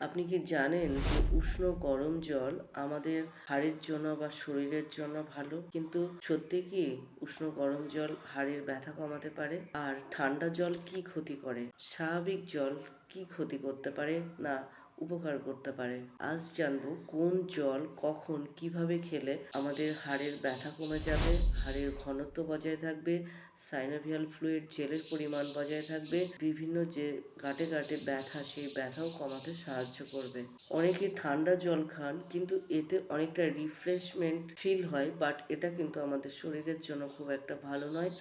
আপনি কি জানেন যে উষ্ণ গরম জল আমাদের হাড়ের জন্য বা শরীরের জন্য ভালো? কিন্তু সত্যি কি উষ্ণ গরম জল হাড়ের ব্যথা কমাতে পারে? আর ঠান্ডা জল কি ক্ষতি করে? স্বাভাবিক জল কি ক্ষতি করতে পারে? না উপকার করতে পারে। আজ জানব কোন জল কখন কীভাবে খেলে আমাদের হাড়ের ব্যথা কমে যাবে, হাড়ের ঘনত্ব বজায় থাকবে সাইনোভিয়াল ফ্লুইড জেলের পরিমাণ বজায় থাকবে, বিভিন্ন যে গাটে গাটে ব্যথা সেই ব্যথাও কমাতে সাহায্য করবে। অনেকে ঠান্ডা জল খান কিন্তু এতে অনেকটা রিফ্রেশমেন্ট ফিল হয় বাট এটা কিন্তু আমাদের শরীরের জন্য খুব একটা ভালো নয়।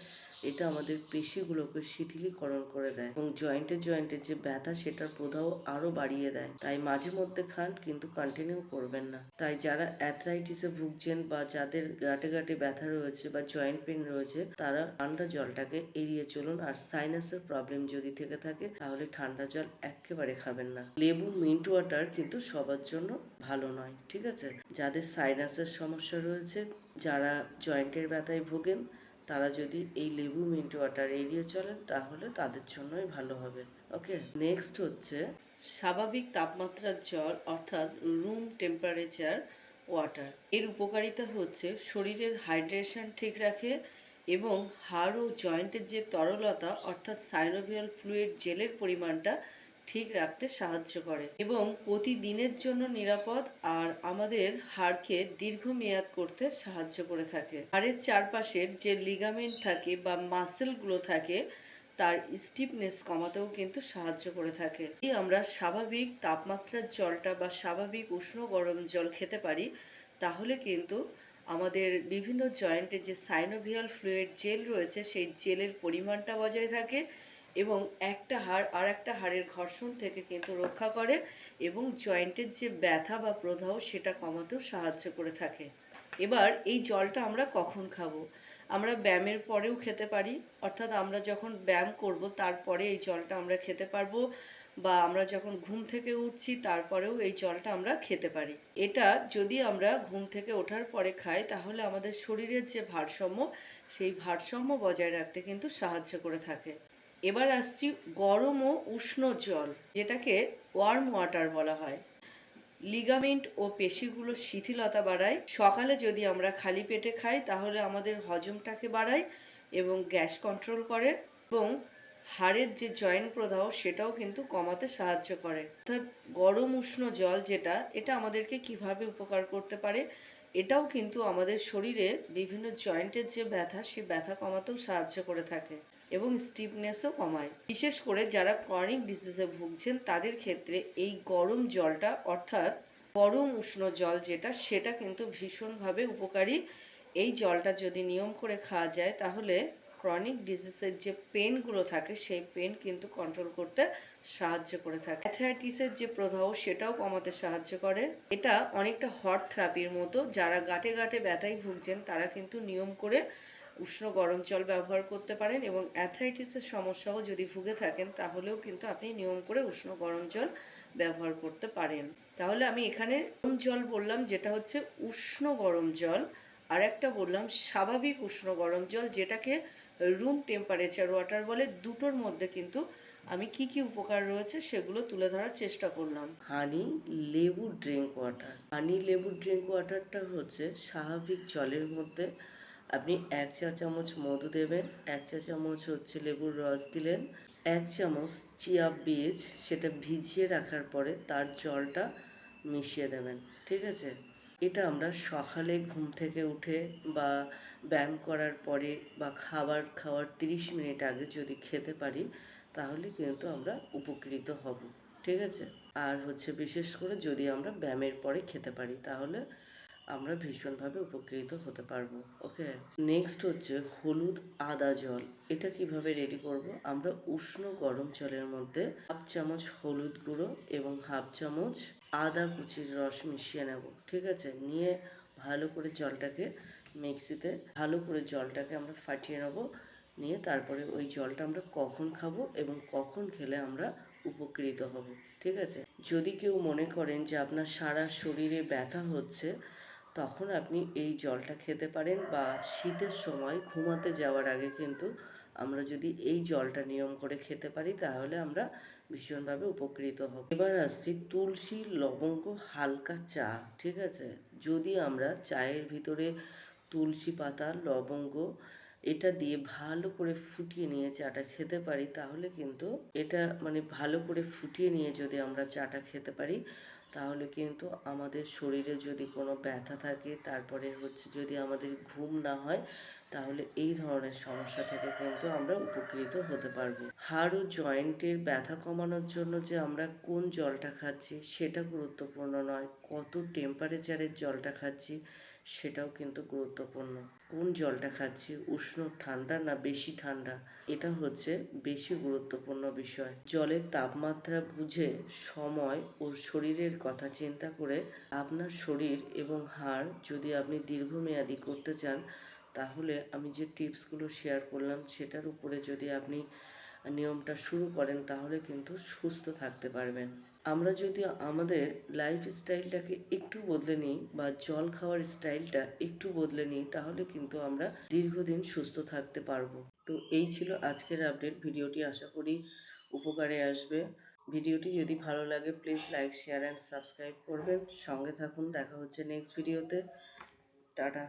এটা আমাদের পেশিগুলোকে শিথিলীকরণ করে দেয় এবং জয়েন্টে জয়েন্টে যে ব্যথা সেটার প্রদাহ আরও বাড়িয়ে দেয়। তাই মাঝে মধ্যে খান, কিন্তু কন্টিনিউ করবেন না। তাই যারা অ্যাথরাইটিসে ভুগছেন বা যাদের গাটে গাটে ব্যথা রয়েছে বা জয়েন্ট পেন রয়েছে, তারা ঠান্ডা জলটাকে এড়িয়ে চলুন। আর সাইনাসের প্রবলেম যদি থেকে থাকে, তাহলে ঠান্ডা জল একেবারে খাবেন না। লেবু মিন্ট ওয়াটার কিন্তু সবার জন্য ভালো নয়, ঠিক আছে? যাদের সাইনাসের সমস্যা রয়েছে, যারা জয়েন্টের ব্যথায় ভোগেন তারা যদি এই লেবু, মিন্ট ওয়াটার এড়িয়ে চলেন, তাহলে তাদের জন্যই ভালো হবে। ওকে? নেক্সট হচ্ছে স্বাভাবিক তাপমাত্রার জল অর্থাৎ রুম টেম্পারেচার ওয়াটার। এর উপকারিতা হচ্ছে শরীরের হাইড্রেশন ঠিক রাখে এবং হাড় ও জয়েন্টের যে তরলতা, অর্থাৎ সাইনোভিয়াল ফ্লুইড জেলের পরিমাণটা ঠিক রাখতে সাহায্য করে এবং প্রতিদিনের জন্য নিরাপদ আর আমাদের হাড়কে দীর্ঘমেয়াদ করতে সাহায্য করে থাকে। হাড়ের চারপাশের যে লিগামেন্ট থাকে বা মাসেলগুলো থাকে, তার স্টিফনেস কমাতেও কিন্তু সাহায্য করে থাকে। যদি আমরা স্বাভাবিক তাপমাত্রার জলটা বা স্বাভাবিক উষ্ণ গরম জল খেতে পারি, তাহলে কিন্তু আমাদের বিভিন্ন জয়েন্টে যে সাইনোভিয়াল ফ্লুইড জেল রয়েছে, সেই জেলের পরিমাণটা বজায় থাকে এবং একটা হাড়, আর একটা হাড়ের ঘর্ষণ থেকে কিন্তু রক্ষা করে এবং জয়েন্টের যে ব্যথা বা প্রদাহ সেটা কমাতেও সাহায্য করে থাকে। এবার এই জলটা আমরা কখন খাব? আমরা ব্যায়ামের পরেও খেতে পারি, অর্থাৎ আমরা যখন ব্যায়াম করব তারপরে এই জলটা আমরা খেতে পারব বা আমরা যখন ঘুম থেকে উঠছি তারপরেও এই জলটা আমরা খেতে পারি। এটা যদি আমরা ঘুম থেকে ওঠার পরে খাই তাহলে আমাদের শরীরের যে ভারসাম্য, সেই ভারসাম্য বজায় রাখতে কিন্তু সাহায্য করে থাকে। এবার আসছি গরম ও উষ্ণ জল, যেটাকে ওয়ার্ম ওয়াটার বলা হয়। লিগামেন্ট ও পেশিগুলো শিথিলতা বাড়ায়। সকালে যদি আমরা খালি পেটে খাই, তাহলে আমাদের হজমটাকে বাড়ায় এবং গ্যাস কন্ট্রোল করে এবং হাড়ের যে জয়েন্ট প্রদাহ, সেটাও কিন্তু কমাতে সাহায্য করে। অর্থাৎ গরম উষ্ণ জল যেটা, এটা আমাদেরকে কীভাবে উপকার করতে পারে, এটাও কিন্তু আমাদের শরীরে বিভিন্ন জয়েন্টের যে ব্যথা, সে ব্যথা কমাতেও সাহায্য করে থাকে। এবং স্টিফনেসও কমায়। বিশেষ করে যারা ক্রনিক ডিজিজে ভুগছেন, তাদের ক্ষেত্রে এই গরম জলটা, অর্থাৎ গরম উষ্ণ জল যেটা, সেটা কিন্তু ভীষণভাবে উপকারী। এই জলটা যদি নিয়ম করে খাওয়া যায়, তাহলে ক্রনিক ডিজিজের যে পেনগুলো থাকে, সেই পেন কিন্তু কন্ট্রোল করতে সাহায্য করে থাকে। অ্যাথরাইটিসের যে প্রদাহ সেটাও কমাতে সাহায্য করে। এটা অনেকটা হট থেরাপির মতো। যারা গাটে গাটে ব্যথায় ভুগছেন, তারা কিন্তু নিয়ম করে উষ্ণ গরম জল ব্যবহার করতে পারেন এবং অ্যাথরাইটিসের সমস্যাও যদি ভুগে থাকেন, তাহলেও কিন্তু আপনি নিয়ম করে উষ্ণ গরম জল ব্যবহার করতে পারেন। তাহলে আমি এখানে গরম জল বললাম, যেটা হচ্ছে উষ্ণ গরম জল। আর একটা বললাম, স্বাভাবিক উষ্ণ গরম জল, যেটাকে রুম টেম্পারেচার ওয়াটার বলে। দুটোর মধ্যে কিন্তু আমি কি কি উপকার রয়েছে সেগুলো তুলে ধরার চেষ্টা করলাম। হানি লেবু ড্রিঙ্ক ওয়াটার হানি লেবু ড্রিঙ্ক ওয়াটারটা হচ্ছে স্বাভাবিক জলের মধ্যে আপনি এক চা চামচ মধু দেবেন, এক চা চামচ হচ্ছে লেবুর রস দিলেন, এক চামচ চিয়া বীজ সেটা ভিজিয়ে রাখার পরে তার জলটা মিশিয়ে দেবেন, ঠিক আছে? এটা আমরা সকালে ঘুম থেকে উঠে বা ব্যায়াম করার পরে বা খাবার খাওয়ার তিরিশ মিনিট আগে যদি খেতে পারি, তাহলে কিন্তু আমরা উপকৃত হব, ঠিক আছে? আর হচ্ছে বিশেষ করে যদি আমরা ব্যায়ামের পরে খেতে পারি, তাহলে আমরা ভীষণভাবে উপকৃত হতে পারব ওকে নেক্সট হচ্ছে হলুদ আদা জল, এটা কীভাবে রেডি করব? আমরা উষ্ণ গরম জলের মধ্যে হাফ চামচ হলুদ গুঁড়ো এবং হাফ চামচ আদা কুচির রস মিশিয়ে নেব, ঠিক আছে? নিয়ে ভালো করে জলটাকে মিক্সিতে ভালো করে জলটাকে আমরা ফাটিয়ে নেব, নিয়ে তারপরে ওই জলটা আমরা কখন খাব এবং কখন খেলে আমরা উপকৃত হব, ঠিক আছে? যদি কেউ মনে করেন যে আপনার সারা শরীরে ব্যথা হচ্ছে তখন আপনি এই জলটা খেতে পারেন বা শীতের সময় ঘুমাতে যাওয়ার আগে কিন্তু আমরা যদি এই জলটা নিয়ম করে খেতে পারি, তাহলে আমরা ভীষণভাবে উপকৃত হব। এবার আসছি তুলসী লবঙ্গ হালকা চা, ঠিক আছে? যদি আমরা চায়ের ভিতরে তুলসী পাতা, লবঙ্গ, এটা দিয়ে ভালো করে ফুটিয়ে নিয়ে চাটা খেতে পারি, তাহলে কিন্তু এটা মানে ভালো করে ফুটিয়ে নিয়ে যদি আমরা চাটা খেতে পারি তাহলে কিন্তু আমাদের শরীরে যদি কোনো ব্যথা থাকে, তারপরে হচ্ছে যদি আমাদের ঘুম না হয় তাহলে এই ধরনের সমস্যা থেকে কিন্তু আমরা উপকৃত হতে পারব। হাড় ও জয়েন্টের ব্যথা কমানোর জন্য যে আমরা কোন জলটা খাচ্ছি সেটা গুরুত্বপূর্ণ নয়। কত টেম্পারেচারের জলটা খাচ্ছি সেটাও কিন্তু গুরুত্বপূর্ণ। কোন জলটা খাচ্ছি, উষ্ণ, ঠান্ডা না বেশি ঠান্ডা? এটা হচ্ছে বেশি গুরুত্বপূর্ণ বিষয়। জলের তাপমাত্রা বুঝে, সময় ও শরীরের কথা চিন্তা করে আপনার শরীর এবং হাড় যদি আপনি দীর্ঘমেয়াদী করতে চান তাহলে আমি যে টিপসগুলো শেয়ার করলাম সেটার উপরে যদি আপনি নিয়মটা শুরু করেন তাহলে কিন্তু সুস্থ থাকতে পারবেন। আমরা যদি আমাদের লাইফ স্টাইলটাকে একটু বদলে নিই বা জল খাওয়ার স্টাইলটা একটু বদলে নিই তাহলে কিন্তু আমরা দীর্ঘদিন সুস্থ থাকতে পারব। তো এই ছিল আজকের আপডেট ভিডিওটি আশা করি উপকারে আসবে। ভিডিওটি যদি ভালো লাগে please like share and subscribe করবেন। সঙ্গে থাকুন। দেখা হচ্ছে নেক্সট ভিডিওতে টাটা।